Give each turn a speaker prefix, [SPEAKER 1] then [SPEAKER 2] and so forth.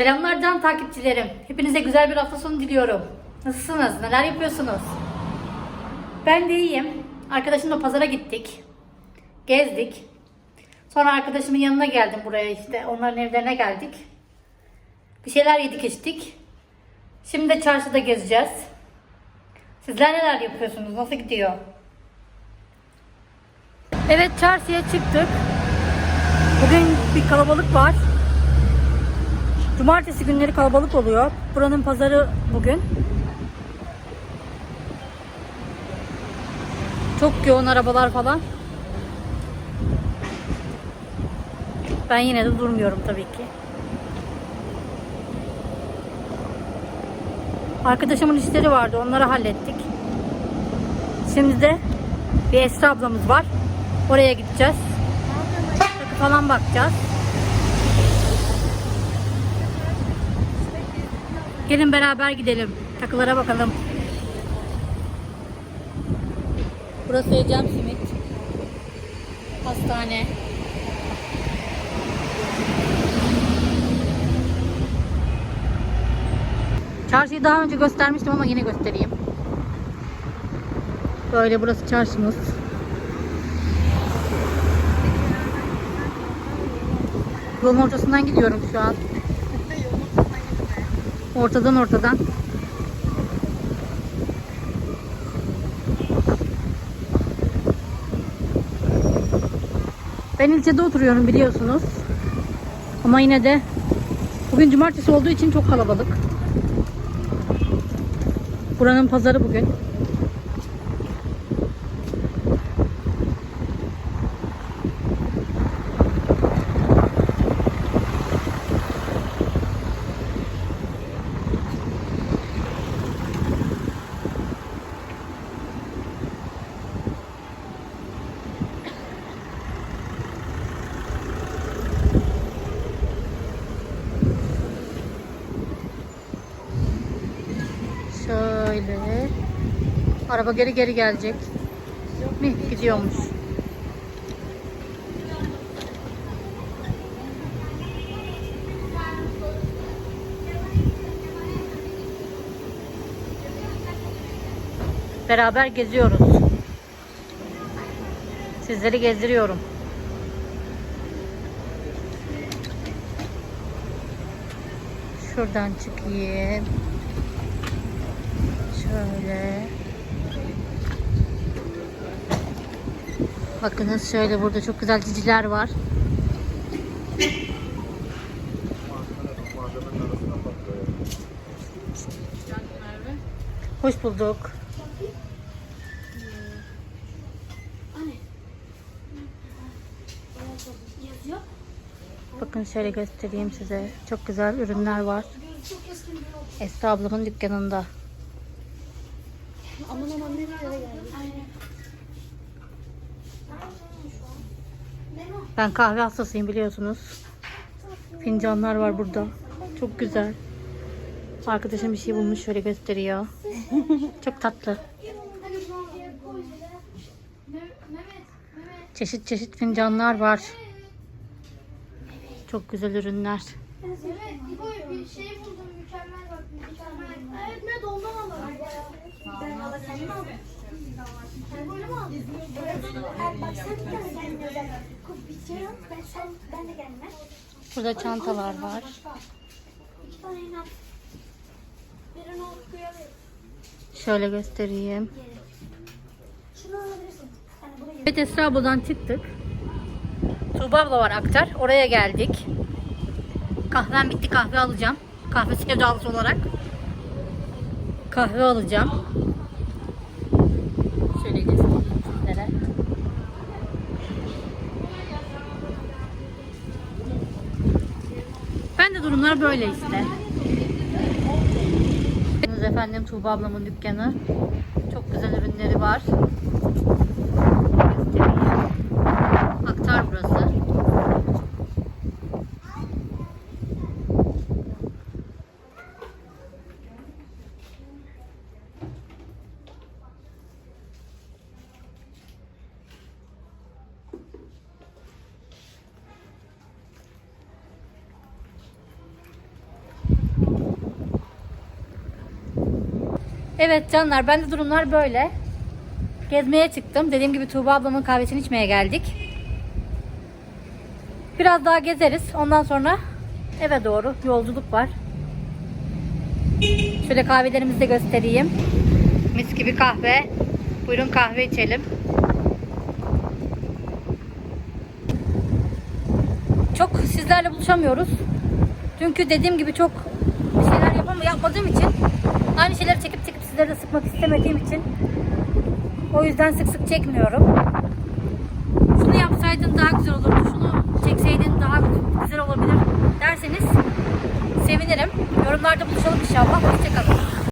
[SPEAKER 1] Selamlar can takipçilerim. Hepinize güzel bir hafta sonu diliyorum. Nasılsınız? Neler yapıyorsunuz? Ben de iyiyim. Arkadaşımla pazara gittik. Gezdik. Sonra arkadaşımın yanına geldim buraya işte. Onların evlerine geldik. Bir şeyler yedik içtik. Şimdi de çarşıda gezeceğiz. Sizler neler yapıyorsunuz? Nasıl gidiyor? Evet çarşıya çıktık. Bugün bir kalabalık var. Cumartesi günleri kalabalık oluyor. Buranın pazarı bugün. Çok yoğun arabalar falan. Ben yine de durmuyorum tabii ki. Arkadaşımın işleri vardı. Onları hallettik. Şimdi de bir Esra ablamız var. Oraya gideceğiz. Takı falan bakacağız. Gelin beraber gidelim. Takılara bakalım. Burası Ecem Simit. Hastane. Çarşıyı daha önce göstermiştim ama yine göstereyim. Böyle burası çarşımız. Yolun ortasından gidiyorum şu an. Ortadan ortadan. Ben ilçede oturuyorum biliyorsunuz. Ama yine de bugün cumartesi olduğu için çok kalabalık. Buranın pazarı bugün. Şöyle. Araba geri geri gelecek. Mi? Gidiyormuş. Beraber geziyoruz. Sizleri gezdiriyorum. Şuradan çıkayım. Şöyle. Bakınız şöyle burada çok güzel ciciler var. Hoş bulduk. Bakın şöyle göstereyim size. Çok güzel ürünler var. Esra ablamın dükkanında.
[SPEAKER 2] Aman aman nerelere geldik.
[SPEAKER 1] Ben kahve hastasıyım biliyorsunuz. Fincanlar var burada. Çok güzel. Arkadaşım bir şey bulmuş şöyle gösteriyor. Çok tatlı. Çeşit çeşit fincanlar var. Çok güzel ürünler.
[SPEAKER 2] Evet, bir şey buldum mükemmel bak mükemmel. Evet ne de ondan alalım. Ben alalım sen mi aldın? Sen böyle mi aldın? Evet, bak sen bir tane kendine özel. Bitiyorum ben sen ben de kendime.
[SPEAKER 1] Burada çantalar var. Şöyle göstereyim. Evet Esra abladan çıktık. Tuğba abla var aktar. Oraya geldik. Kahvem bitti kahve alacağım. Kahve sevdalısı olarak. Kahve alacağım. De durumlar böyle işte. Efendim Tuğba ablamın dükkanı. Çok güzel ürünleri var. Göstereyim. Aktar burası. Evet canlar bende durumlar böyle. Gezmeye çıktım. Dediğim gibi Tuğba ablamın kahvesini içmeye geldik. Biraz daha gezeriz. Ondan sonra eve doğru yolculuk var. Şöyle kahvelerimizi de göstereyim. Mis gibi kahve. Buyurun kahve içelim. Çok sizlerle buluşamıyoruz. Çünkü dediğim gibi çok bir şeyler yapam yapmadığım için aynı şeyleri çekip çekip sizlere de sıkmak istemediğim için o yüzden sık sık çekmiyorum. Şunu yapsaydın daha güzel olurdu. Şunu çekseydin daha güzel olabilir derseniz sevinirim. Yorumlarda buluşalım inşallah. Hoşçakalın.